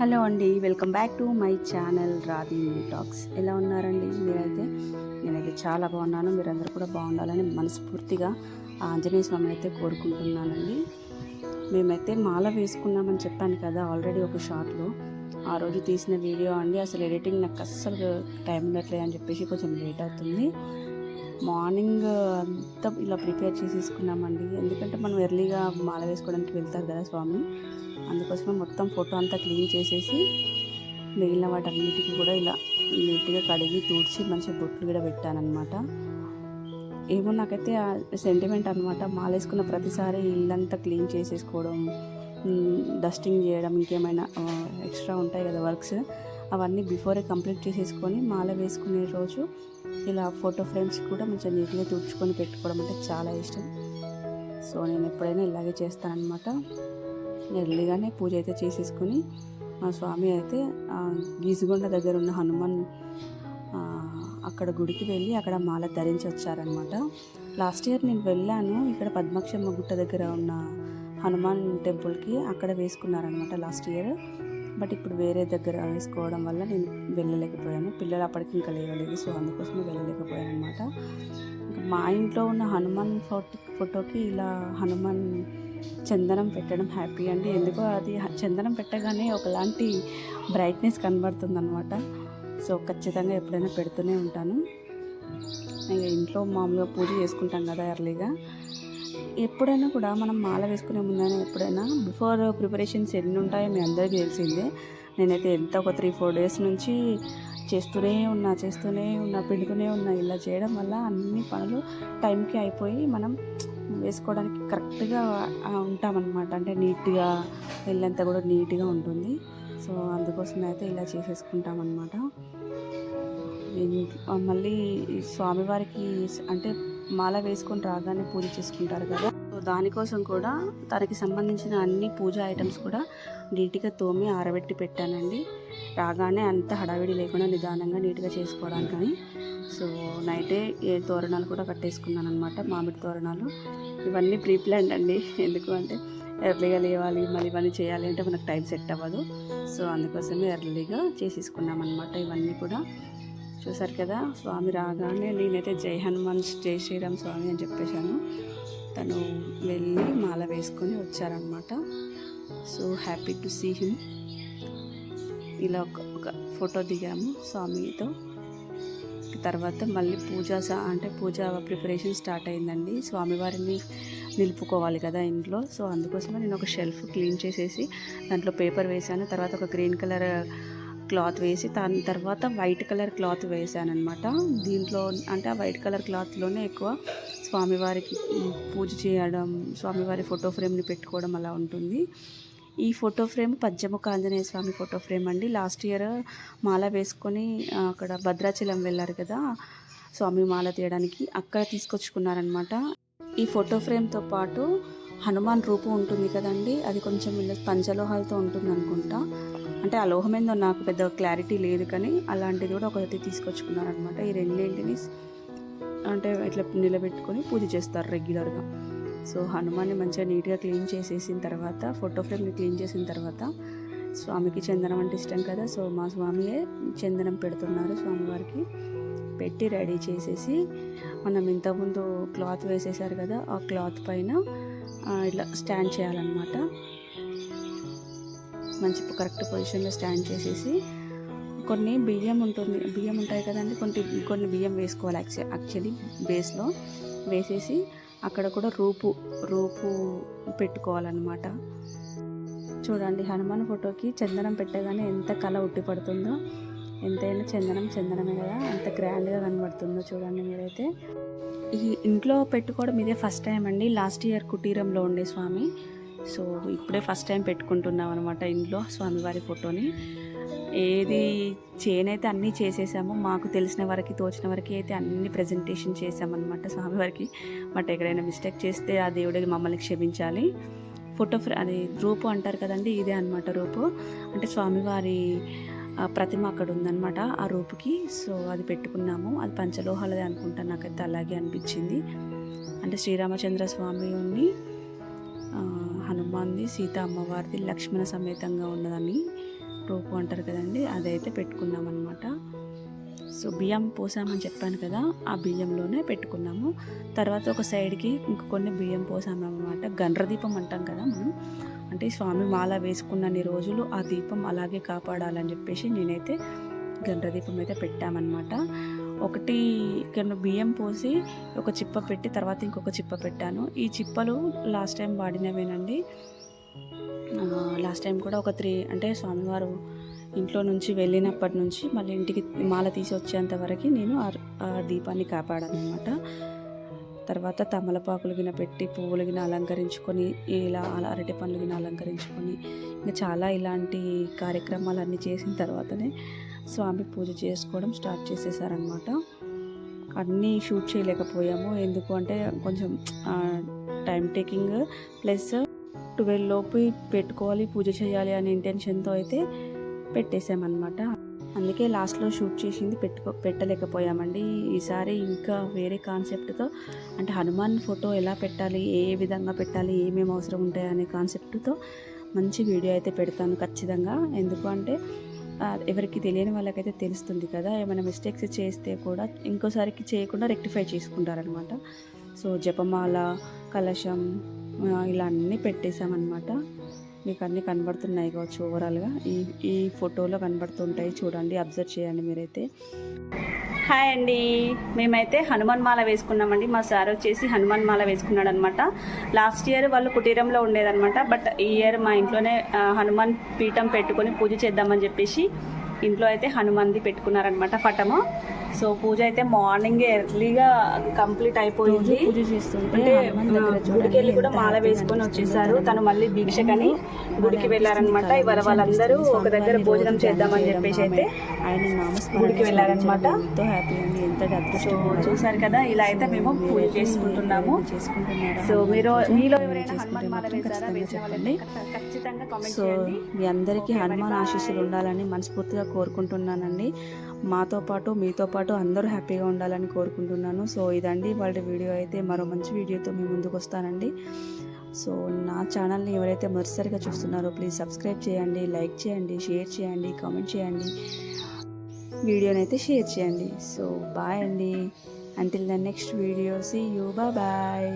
Hello అండి welcome back to my channel Radhi talks ఎలా ఉన్నారండి మీరైతే? నేనైతే చాలా బాగున్నాను మీరందరూ కూడా బాగుండాలని మనస్ఫూర్తిగా ఆంజనేయ స్వామిని అయితే కోరుకుంటున్నానండి. మేమైతే మాల వేసుకున్నామని చెప్పాను కదా ఆల్రెడీ ఒక షార్ట్లో ఆ రోజు తీసిన వీడియో అండి అసలు ఎడిటింగ్ నాకు అస్సలు టైం ఉండట్లేదు అని చెప్పేసి కొంచెం లేట్ అవుతుంది. మార్నింగ్ అంతా ఇలా ప్రిపేర్ చేసేసుకున్నామండి. ఎందుకంటే మనం ఎర్లీగా మాల వేసుకోవడానికి వెళ్తారు కదా స్వామి. అందుకోసమే మొత్తం ఫోటో అంతా క్లీన్ చేసేసి మిగిలిన వాటన్నిటికీ కూడా ఇలా నీట్గా కడిగి తుడిచి మంచిగా బొట్లు కూడా పెట్టానమాట ఏమో నాకైతే సెంటిమెంట్ అనమాట మాలేసుకున్న ప్రతిసారి ఇల్లంతా క్లీన్ చేసేసుకోవడం డస్టింగ్ చేయడం ఇంకేమైనా ఎక్స్ట్రా ఉంటాయి కదా వర్క్స్. అవన్నీ బిఫోరే కంప్లీట్ చేసేసుకొని మాల వేసుకునే రోజు ఇలా ఫోటో ఫ్రేమ్స్ కూడా మంచిగా నీట్గా తుడుచుకొని పెట్టుకోవడం అంటే చాలా ఇష్టం. సో నేను ఎప్పుడైనా ఇలాగే చేస్తానన్నమాట. ఎర్లీగానే పూజ అయితే చేసేసుకొని మా స్వామి అయితే గీజుగొండ గీసుగొండ దగ్గర ఉన్న హనుమాన్ అక్కడ గుడికి వెళ్ళి అక్కడ మాల ధరించి వచ్చారనమాట లాస్ట్ ఇయర్ నేను వెళ్ళాను. ఇక్కడ పద్మాక్షమ్మ గుట్ట దగ్గర ఉన్న హనుమాన్ టెంపుల్కి అక్కడ వేసుకున్నారనమాట లాస్ట్ ఇయర్ బట్ ఇప్పుడు వేరే దగ్గర వేసుకోవడం వల్ల నేను వెళ్ళలేకపోయాను. పిల్లలు అప్పటికి ఇంకా లేవలేదు సో అందుకోసమే వెళ్ళలేకపోయాను అనమాట ఇంకా మా ఇంట్లో ఉన్న హనుమాన్ ఫోటో ఫోటోకి ఇలా హనుమాన్ చందనం పెట్టడం హ్యాపీ అండి. ఎందుకో అది చందనం పెట్టగానే ఒకలాంటి బ్రైట్నెస్ కనబడుతుంది అనమాట సో ఖచ్చితంగా ఎప్పుడైనా పెడుతూనే ఉంటాను. ఇక ఇంట్లో మామూలుగా పూజ చేసుకుంటాం కదా ఎర్లీగా ఎప్పుడైనా కూడా మనం మాల వేసుకునే ముందైనా ఎప్పుడైనా బిఫోర్ ప్రిపరేషన్స్ ఎన్ని ఉంటాయో మీ అందరికీ తెలిసిందే. నేనైతే ఎంత ఒక త్రీ ఫోర్ డేస్ నుంచి చేస్తూనే ఉన్నా చేస్తూనే ఉన్నా పిండుకునే ఉన్నా. ఇలా చేయడం వల్ల అన్ని పనులు టైంకి అయిపోయి మనం వేసుకోవడానికి కరెక్ట్గా ఉంటామన్నమాట. అంటే నీట్గా వెళ్ళంతా కూడా నీట్గా ఉంటుంది. సో అందుకోసం అయితే ఇలా చేసేసుకుంటామన్నమాట. మళ్ళీ స్వామివారికి అంటే మాల వేసుకొని రాగానే పూజ చేసుకుంటారు కదా. సో దానికోసం కూడా తనకి సంబంధించిన అన్ని పూజ ఐటమ్స్ కూడా నీట్గా తోమి ఆరబెట్టి పెట్టానండి. రాగానే అంత హడావిడి లేకుండా నిదానంగా నీట్గా చేసుకోవడానికని సో నైటే ఏ తోరణాలు కూడా కట్టేసుకున్నాను అనమాట మామిడి తోరణాలు. ఇవన్నీ ప్రీ ప్లాన్డ్ అండి. ఎందుకు అంటే ఎర్లీగా లేవాలి మళ్ళీ ఇవన్నీ చేయాలి అంటే మనకు టైం సెట్ అవ్వదు. సో అందుకోసమే ఎర్లీగా చేసేసుకున్నాం అనమాట ఇవన్నీ కూడా. చూసారు కదా స్వామి రాగానే నేనైతే జై హనుమాన్ జై శ్రీరామ్ స్వామి అని చెప్పేశాను. తను వెళ్ళి మాల వేసుకొని వచ్చారనమాట so happy to see him. ఇలా ఒక ఒక ఫోటో దిగాము స్వామితో. తర్వాత మళ్ళీ పూజ స- అంటే పూజ ప్రిపరేషన్ స్టార్ట్ అయిందండి. స్వామివారిని నిలుపుకోవాలి కదా ఇంట్లో. సో అందుకోసమే నేను ఒక షెల్ఫ్ క్లీన్ చేసేసి దాంట్లో పేపర్ వేసాను తర్వాత ఒక గ్రీన్ కలర్ క్లాత్ వేసి దాని తర్వాత వైట్ కలర్ క్లాత్ వేసాను అనమాట దీంట్లో అంటే ఆ వైట్ కలర్ క్లాత్లోనే ఎక్కువ స్వామివారికి పూజ చేయడం స్వామివారి ఫోటో ఫ్రేమ్ని పెట్టుకోవడం అలా ఉంటుంది. ఈ ఫోటో ఫ్రేమ్ పద్యముఖ ఆంజనేయ స్వామి ఫోటో ఫ్రేమ్ అండి. లాస్ట్ ఇయర్ మాల వేసుకొని అక్కడ భద్రాచలం వెళ్ళారు కదా స్వామి మాల తీయడానికి అక్కడ తీసుకొచ్చుకున్నారనమాట ఈ ఫోటో ఫ్రేమ్తో పాటు హనుమాన్ రూపు ఉంటుంది కదండి అది కొంచెం పంచలోహాలతో ఉంటుంది అనుకుంటా అంటే ఆ లోహం ఏందో నాకు పెద్ద క్లారిటీ లేదు కానీ అలాంటిది కూడా ఒకటి తీసుకొచ్చుకున్నారనమాట. ఈ రెండింటిని అంటే ఇట్లా నిలబెట్టుకొని పూజ చేస్తారు రెగ్యులర్గా సో హనుమాన్ని మంచిగా నీట్గా క్లీన్ చేసేసిన తర్వాత ఫోటో ఫ్రేమ్ని క్లీన్ చేసిన తర్వాత స్వామికి చందనం అంటే ఇష్టం కదా సో మా స్వామియే చందనం పెడుతున్నారు స్వామివారికి. పెట్టి రెడీ చేసేసి మనం ఇంతకుముందు క్లాత్ వేసేసారు కదా ఆ క్లాత్ పైన ఇట్లా స్టాండ్ చేయాలన్నమాట. మంచి కరెక్ట్ పొజిషన్లో స్టాండ్ చేసేసి కొన్ని బియ్యం ఉంటుంది బియ్యం ఉంటాయి కదండి కొన్ని కొన్ని బియ్యం వేసుకోవాలి యాక్చువల్ యాక్చువల్లీ బేస్లో వేసేసి అక్కడ కూడా రూపు రూపు పెట్టుకోవాలన్నమాట. చూడండి హనుమాన్ ఫోటోకి చందనం పెట్టగానే ఎంత కళ ఉట్టి పడుతుందో ఎంతైనా చందనం చందనమే కదా ఎంత గ్రాండ్గా కనబడుతుందో చూడండి మీరైతే. ఈ ఇంట్లో పెట్టుకోవడం ఇదే ఫస్ట్ టైం అండి లాస్ట్ ఇయర్ కుటీరంలో ఉండే స్వామి. సో ఇప్పుడే ఫస్ట్ టైం పెట్టుకుంటున్నాం అనమాట ఇంట్లో స్వామివారి ఫోటోని. ఏది చేయనైతే అన్నీ చేసేసాము మాకు తెలిసిన వరకు తోచిన వరకు అయితే అన్ని ప్రజెంటేషన్ చేసామన్నమాట స్వామివారికి. బట్ ఎక్కడైనా మిస్టేక్ చేస్తే ఆ దేవుడికి మమ్మల్ని క్షమించాలి. ఫోటో ఫ్రే అది రూపు అంటారు కదండి ఇదే అనమాట రూపు. అంటే స్వామివారి ప్రతిమ అక్కడ ఉందన్నమాట ఆ రూపుకి. సో అది పెట్టుకున్నాము. అది పంచలోహాలదే అనుకుంటా నాకైతే అలాగే అనిపించింది. అంటే శ్రీరామచంద్ర స్వామిని హనుమాన్ది సీత అమ్మవారిది లక్ష్మణ సమేతంగా ఉన్నదని రూపు అంటారు కదండి. అదైతే పెట్టుకున్నాం అనమాట సో బియ్యం పోసామని చెప్పాను కదా ఆ బియ్యంలోనే పెట్టుకున్నాము. తర్వాత ఒక సైడ్కి ఇంకొన్ని బియ్యం పోసాము అనమాట గండ్ర దీపం అంటాం కదా మనం. అంటే స్వామి మాల వేసుకున్నన్ని రోజులు ఆ దీపం అలాగే కాపాడాలని చెప్పేసి నేనైతే గండ్ర దీపం అయితే పెట్టామన్నమాట. ఒకటి కింద బియ్యం పోసి ఒక చిప్ప పెట్టి తర్వాత ఇంకొక చిప్ప పెట్టాను. ఈ చిప్పలు లాస్ట్ టైం వాడినవేనండి. లాస్ట్ టైం కూడా ఒక త్రీ అంటే స్వామివారు ఇంట్లో నుంచి వెళ్ళినప్పటి నుంచి మళ్ళీ ఇంటికి మాల తీసి వచ్చేంత వరకు నేను ఆ- దీపాన్ని కాపాడాను అనమాట తర్వాత తమలపాకులు గిన పెట్టి పువ్వులు గిన అలంకరించుకొని ఇలా అరటి పండ్లు గిన అలంకరించుకొని ఇంకా చాలా ఇలాంటి కార్యక్రమాలు అన్నీ చేసిన తర్వాతనే స్వామి పూజ చేసుకోవడం స్టార్ట్ చేసేసారనమాట అన్నీ షూట్ చేయలేకపోయాము. ఎందుకు అంటే కొంచెం టైం టేకింగ్ ప్లస్ ట్వెల్వ్ లోపు పెట్టుకోవాలి పూజ చేయాలి అనే ఇంటెన్షన్తో అయితే పెట్టేశామన్నమాట అందుకే లాస్ట్లో షూట్ చేసింది పెట్టుకో పెట్టలేకపోయామండి. ఈసారి ఇంకా వేరే కాన్సెప్ట్తో అంటే హనుమాన్ ఫోటో ఎలా పెట్టాలి ఏ విధంగా పెట్టాలి ఏమేమి అవసరం ఉంటాయి అనే కాన్సెప్ట్తో మంచి వీడియో అయితే పెడతాను ఖచ్చితంగా. ఎందుకు అంటే ఎవరికి తెలియని వాళ్ళకైతే తెలుస్తుంది కదా. ఏమైనా మిస్టేక్స్ చేస్తే కూడా ఇంకోసారికి చేయకుండా రెక్టిఫై చేసుకుంటారనమాట సో జపమాల కలశం ఇలా అన్నీ పెట్టేశామన్నమాట. మీకు అన్నీ కనబడుతున్నాయి కావచ్చు ఓవరాల్గా ఈ ఈ ఫోటోలో కనబడుతుంటాయి. చూడండి అబ్జర్వ్ చేయండి మీరైతే. హాయ్ అండి. మేమైతే హనుమాన్ మాల వేసుకున్నామండి. మా సార్ వచ్చేసి హనుమాన్ మాల వేసుకున్నాడు అనమాట లాస్ట్ ఇయర్ వాళ్ళు కుటీరంలో ఉండేదనమాట. బట్ ఈ ఇయర్ మా ఇంట్లోనే హనుమాన్ పీఠం పెట్టుకొని పూజ చేద్దామని చెప్పేసి ఇంట్లో అయితే హనుమాన్ది పెట్టుకున్నారనమాట పటము. సో పూజ అయితే మార్నింగ్ ఎర్లీగా కంప్లీట్ అయిపోయింది. పూజ చేస్తుంటే గుడికి వెళ్ళి కూడా మాల వేసుకొని వచ్చేసారు. తను మళ్ళీ దీక్షకని గుడికి వెళ్ళారనమాట ఇవాళ వాళ్ళందరూ. ఒక దగ్గర భోజనం చేద్దామని చెప్పేసి అయితే ఆయన గుడికి వెళ్ళారనమాట. స్మరించడం ఎంతో హ్యాపీ అండి ఎంత సో చూసారు కదా ఇలా అయితే మేము పూజ చేసుకుంటున్నాము. సో మీరు? మీలో ఎవరైనా సో మీ అందరికీ హనుమాన్. ఆశీస్సులు ఉండాలని మనస్ఫూర్తిగా కోరుకుంటున్నానండి. మాతో పాటు మీతో పాటు అందరూ హ్యాపీగా ఉండాలని కోరుకుంటున్నాను. సో ఇదండి వాళ్ళ వీడియో అయితే. మరో మంచి వీడియోతో మీ ముందుకు వస్తానండి. సో నా ఛానల్ని ఎవరైతే మొదటిసారిగా చూస్తున్నారో ప్లీజ్ సబ్స్క్రైబ్ చేయండి లైక్ చేయండి షేర్ చేయండి కామెంట్ చేయండి. వీడియోని అయితే షేర్ చేయండి. సో బాయ్ అండి. Until the next video see you bye